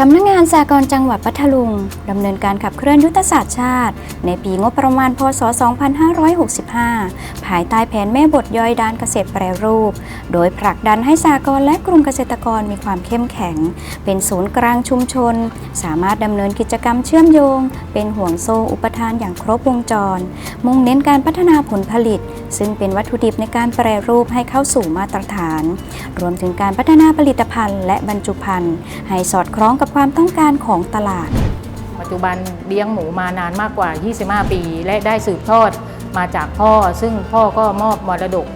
สำนักงานสากลจังหวัดพัทลุงดำเนินการขับเคลื่อนยุทธศาสตร์ชาติ ในปีงบประมาณพศ 2565 ภายใต้แผนแม่บทย่อยด้านเกษตรแปรรูป โดยผลักดันให้สากลและกลุ่มเกษตรกรมีความเข้มแข็ง เป็นศูนย์กลางชุมชน สามารถดำเนินกิจกรรมเชื่อมโยง เป็นห่วงโซ่อุปทานอย่างครบวงจร มุ่งเน้นการพัฒนาผลผลิต ซึ่งเป็นวัตถุดิบในการแปรรูปให้เข้าสู่มาตรฐาน รวมถึงการพัฒนาผลิตภัณฑ์ และบรรจุภัณฑ์ให้สอดคล้องกับความต้องการของตลาด ปัจจุบันเลี้ยงหมูมานานมากกว่า 25 ปี และได้สืบทอดมาจากพ่อ ซึ่งพ่อก็มอบมรดก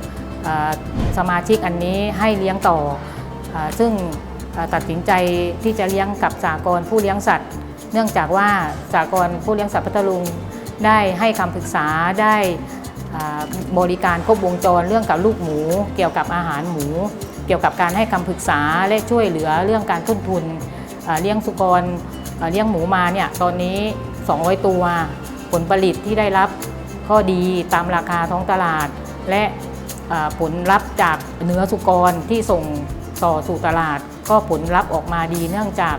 สมาชิกอันนี้ให้เลี้ยงต่ออซึ่งตัดสินใจที่จะเลี้ยงกับสากลผู้เลี้ยงสัตว์ เนื่องจากว่าสากลผู้เลี้ยงสัตว์พัทลุงได้ให้คำปรึกษาได้บริการครบวงจรเรื่องกับลูกหมู เกี่ยวกับอาหารหมู เกี่ยวกับการให้คำปรึกษาและช่วยเหลือเรื่องการต้นทุน เลี้ยงสุกรเลี้ยงหมูมาเนี่ยตอนนี้ 200 ตัว ผลผลิตที่ได้รับก็ดีตามราคาท้องตลาด และผลลัพธ์จากเนื้อสุกรที่ส่งต่อสู่ตลาด ก็ผลลัพธ์ออกมาดีเนื่องจาก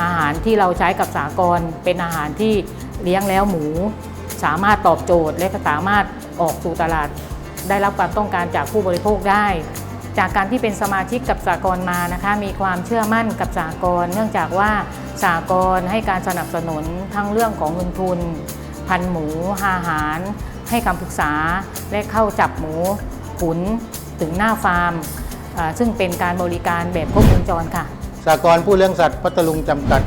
อาหารที่เราใช้กับสากรเป็นอาหารที่เลี้ยงแล้วหมู สามารถตอบโจทย์และสามารถออกสู่ตลาด ได้รับความต้องการจากผู้บริโภคได้ จากการที่เป็นสมาชิกกับสากลมานะคะมีความเชื่อมั่นกับสากลเนื่องจากว่าสากลให้การสนับสนุนทั้งเรื่องของเงินทุน พันหมูอาหาร ให้คำปรึกษาและเข้าจับหมูขุนถึงหน้าฟาร์ม ซึ่งเป็นการบริการแบบครบวงจรค่ะสากลผู้เลี้ยงสัตว์พัทลุงจำกัด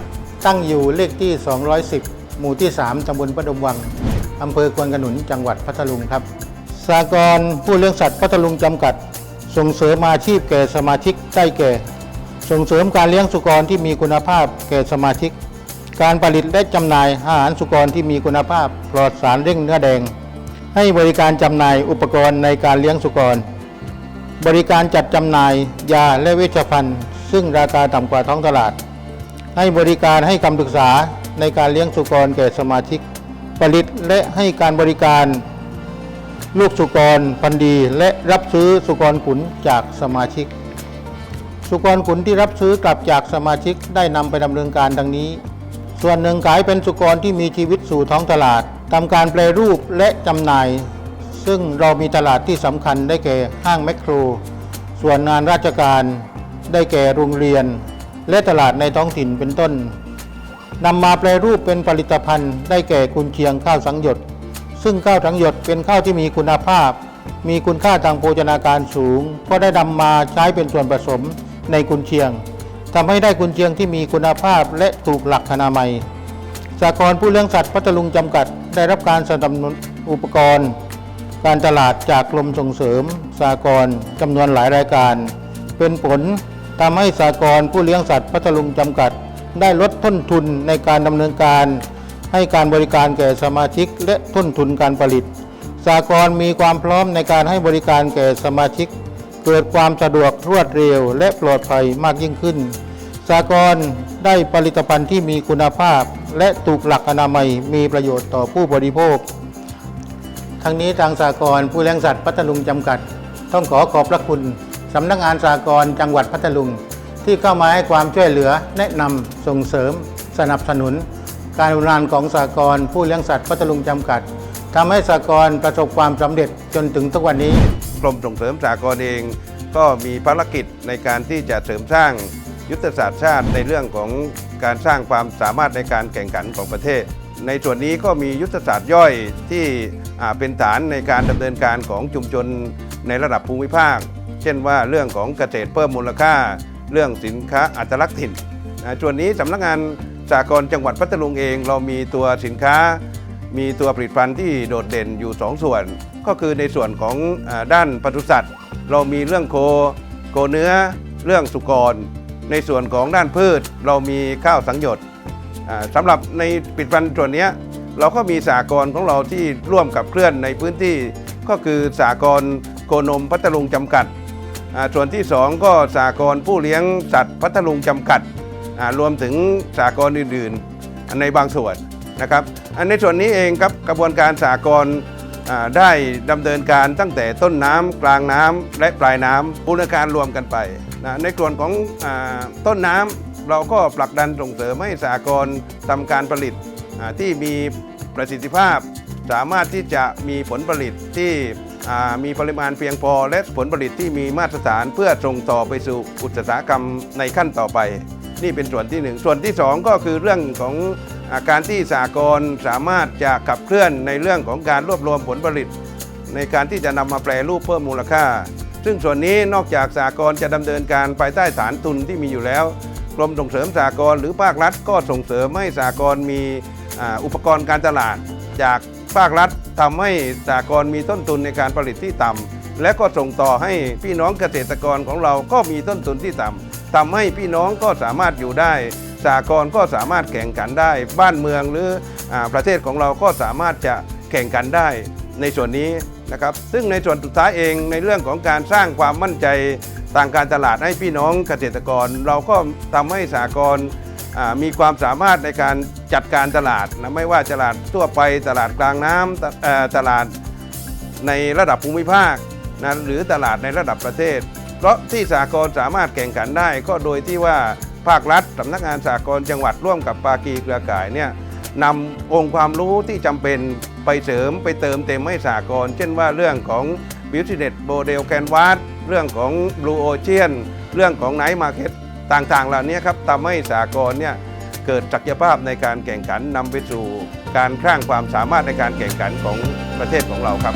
ตั้งอยู่เลขที่ 210 หมู่ที่ 3ตำบลประดมวังอำเภอควนขนุนจังหวัดพัทลุงครับสากลผู้เลี้ยงสัตว์พัทลุงจำกัด ส่งเสริมอาชีพแก่สมาชิกได้แก่ ส่งเสริมการเลี้ยงสุกรที่มีคุณภาพแก่สมาชิก การผลิตและจำหน่ายอาหารสุกรที่มีคุณภาพปลอดสารเร่งเนื้อแดง ให้บริการจำหน่ายอุปกรณ์ในการเลี้ยงสุกร บริการจัดจำหน่ายยาและเวชภัณฑ์ ซึ่งราคาต่ำกว่าท้องตลาด ให้บริการให้คำปรึกษาในการเลี้ยงสุกรแก่สมาชิก ผลิตและให้การบริการ ลูกสุกรพันธุ์ดีและรับซื้อสุกรขุนจากสมาชิก สุกรขุนที่รับซื้อกลับจากสมาชิกได้นำไปดำเนินการดังนี้ ส่วนหนึ่งขายเป็นสุกรที่มีชีวิตสู่ท้องตลาดทำการแปรรูปและจำหน่าย ซึ่งเรามีตลาดที่สำคัญได้แก่ห้างแมคโคร ส่วนงานราชการ ได้แก่โรงเรียน และตลาดในท้องถิ่นเป็นต้นนำมาแปรรูปเป็นผลิตภัณฑ์ ได้แก่กุนเชียงข้าวสังหยด ซึ่งข้าวสังหยดเป็นข้าวที่มีคุณภาพ มีคุณค่าทางโภชนาการสูง ก็ได้นำมาใช้เป็นส่วนผสมในกุนเชียงทำให้ได้กุนเชียงที่มีคุณภาพและถูกหลักอนามัยสากลผู้เลี้ยงสัตว์พัทลุงจำกัด ได้รับการสนับสนุนอุปกรณ์ การตลาดจากกรมส่งเสริมสากลจำนวนหลายรายการ เป็นผลทำให้สากลผู้เลี้ยงสัตว์พัทลุงจำกัด ได้ลดต้นทุนในการดำเนินการ ให้การบริการแก่สมาชิกและต้นทุนการผลิตสากลมีความพร้อมในการให้บริการแก่สมาชิก เกิดความสะดวกรวดเร็วและปลอดภัยมากยิ่งขึ้นสากลได้ผลิตภัณฑ์ที่มีคุณภาพ และถูกหลักอนามัยมีประโยชน์ต่อผู้บริโภค ทั้งนี้ทางสากลผู้เลี้ยงสัตว์พัทลุงจำกัด ต้องขอขอบพระคุณสำนักงานสากลจังหวัดพัทลุง ที่เข้ามาให้ความช่วยเหลือแนะนำส่งเสริม สนับสนุน การดำเนินงานของสากลผู้เลี้ยงสัตว์พัทลุงจำกัดทำให้สากลประสบความสำเร็จจนถึงทุกวันนี้ กรมส่งเสริมสากลเองก็มีภารกิจในการที่จะเสริมสร้างยุทธศาสตร์ชาติในเรื่องของการสร้างความสามารถในการแข่งขันของประเทศ ในส่วนนี้ก็มียุทธศาสตร์ย่อยที่เป็นฐานในการดำเนินการของชุมชนในระดับภูมิภาค เช่นว่าเรื่องของเกษตรเพิ่มมูลค่า เรื่องสินค้าอัตลักษณ์ถิ่นส่วนนี้สำนักงาน สากลจังหวัดพัทลุงเอง เรามีตัวสินค้า มีตัวผลิตภัณฑ์ที่โดดเด่นอยู่ 2 ส่วน ก็คือในส่วนของด้านปศุสัตว์ เรามีเรื่องโคโคเนื้อเรื่องสุกร ในส่วนของด้านพืช เรามีข้าวสังหยดสำหรับในผลิตภัณฑ์ส่วนเนี้ยเราก็มีสากลของเราที่ร่วมกับเคลื่อนในพื้นที่ ก็คือสากลโคนมพัทลุงจำกัด ส่วนที่ 2 ก็สากลผู้เลี้ยงสัตว์พัทลุงจำกัด รวมถึงสากลอื่นๆ ในบางส่วนนะครับ อันในส่วนนี้เองครับกระบวนการสากลได้ดำเนินการตั้งแต่ต้นน้ำกลางน้ำและปลายน้ำบูรณาการรวมกันไปนะในส่วนของอต้นน้เราก็ผลักดันส่งเสริมให้สหกรณ์ทำการผลิตที่มีประสิทธิภาพ สามารถที่จะมีผลผลิตที่มีปริมาณเพียงพอ และผลผลิตที่มีมาตรฐานเพื่อส่งต่อไปสู่อุตสาหกรรมในขั้นต่อไป นี่เป็นส่วนที่หนึ่งส่วนที่สองก็คือเรื่องของอาการที่สากลสามารถจะขับเคลื่อนในเรื่องของการรวบรวมผลผลิต ในการที่จะนำมาแปรรูปเพิ่มมูลค่า ซึ่งส่วนนี้นอกจากสากลจะดำเนินการภายใต้ฐานทุนที่มีอยู่แล้ว กรมส่งเสริมสากลหรือภาครัฐก็ส่งเสริมให้สากลมีอุปกรณ์การตลาด จากภาครัฐทำให้สากลมีต้นทุนในการผลิตที่ต่ำและก็ส่งต่อให้พี่น้องเกษตรกรของเราก็มีต้นทุนที่ต่ำ ทำให้พี่น้องก็สามารถอยู่ได้สากลก็สามารถแข่งขันได้ บ้านเมืองหรืออประเทศของเราก็สามารถจะแข่งขันได้ในส่วนนี้นะครับ ซึ่งในส่วนสุดท้ายเองในเรื่องของการสร้างความมั่นใจทางการตลาดให้พี่น้องเกษตรกร เราก็ทำให้สากลมีความสามารถในการจัดการตลาดนะไม่ว่าตลาดทั่วไปตลาดกลางน้ำตลาดในระดับภูมิภาคนะหรือตลาดในระดับประเทศ เพราะที่สากลสามารถแข่งขันได้ก็โดยที่ว่าภาครัฐสำนักงานสากลจังหวัดร่วมกับปากีเครือข่ายเนี่ยนำองค์ความรู้ที่จำเป็นไปเสริมไปเติมเต็มให้สากลเช่นว่าเรื่องของ Business Model Canvas เรื่องของ Blue Ocean เรื่องของ Night Market ต่างๆ เหล่านี้ครับทำให้สากลเนี่ยเกิดศักยภาพในการแข่งขันนำไปสู่การสร้างความสามารถในการแข่งขันของประเทศของเราครับ